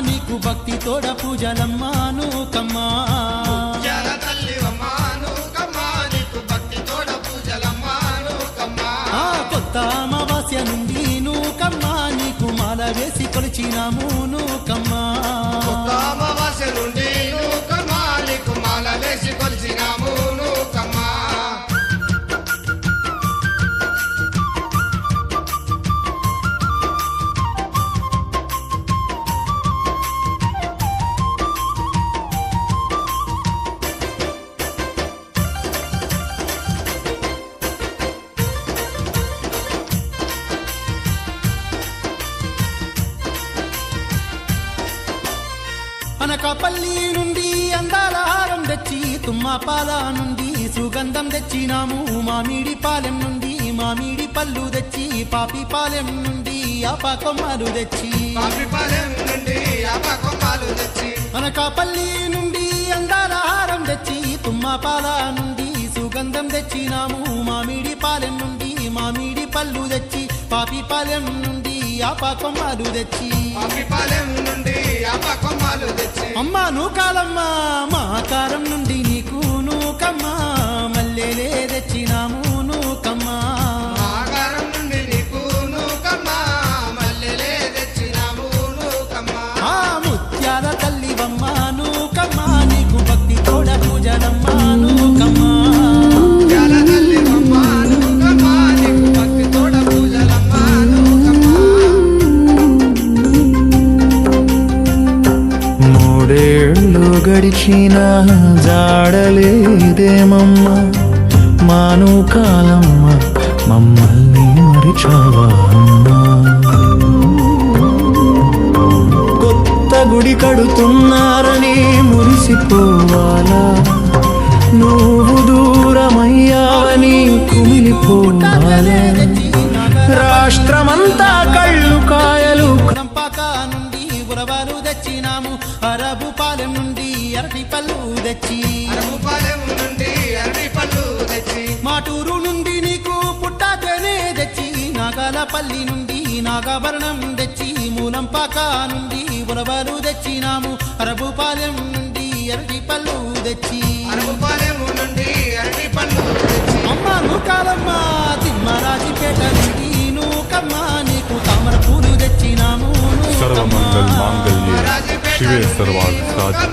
నీకు నూకమ్మా. ముత్యాల తల్లివమ్మా నూకమ్మా నీకు భక్తి తోడ పూజలమ్మా నూకమ్మా. ఆ కొత్త అమావాస్య నుండి నూకమ్మా నీకు మాల వేసి కొలిచినాము కొత్త అనకాపల్లి నుండి అందాల హారం తెచ్చి తుమ్మపాల నుండి సుగంధం తెచ్చినాము. మామిడి పాలెం నుండి మామిడి పళ్ళు తెచ్చి. పాపి పాలెం నుండి అప కొమ్మాలు తెచ్చి. అనకాపల్లి నుండి అందాల హారం తెచ్చి తుమ్మపాల నుండి సుగంధం తెచ్చినాము. మామిడి పాలెం నుండి మామిడి పళ్ళు తెచ్చి పాపి పాలెం నుండి ఆపకొమ్మలు తెచ్చి. తెచ్చి అమ్మా మా కారం గడిచిన జాడలేదేమమ్మ? మాను కాలమ్మ మమ్మల్ని మరిచావా కొత్త గుడి కడుతున్నారని మురిసిపోవాలా? నువ్వు దూరమయ్యావని కుమిలిపోవాలా రాష్ట్రమంతా నాగాలపల్లి నుండి నాగాభరణం తెచ్చి మూలంపాక నుండి ఉరవలు తెచ్చినాము. అరబుపాలెం నుండి అరటి పళ్ళు తెచ్చి. నుండి అరటి పళ్ళు తెచ్చి. అమ్మ నూకాలమ్మ తిమ్మరాజిపేట నుండి నూకమ్మ నీకు తామర పూలు తెచ్చినాము. సర్వమంగళ మాంగళ్యే శివే నుండి సర్వార్థ సాధి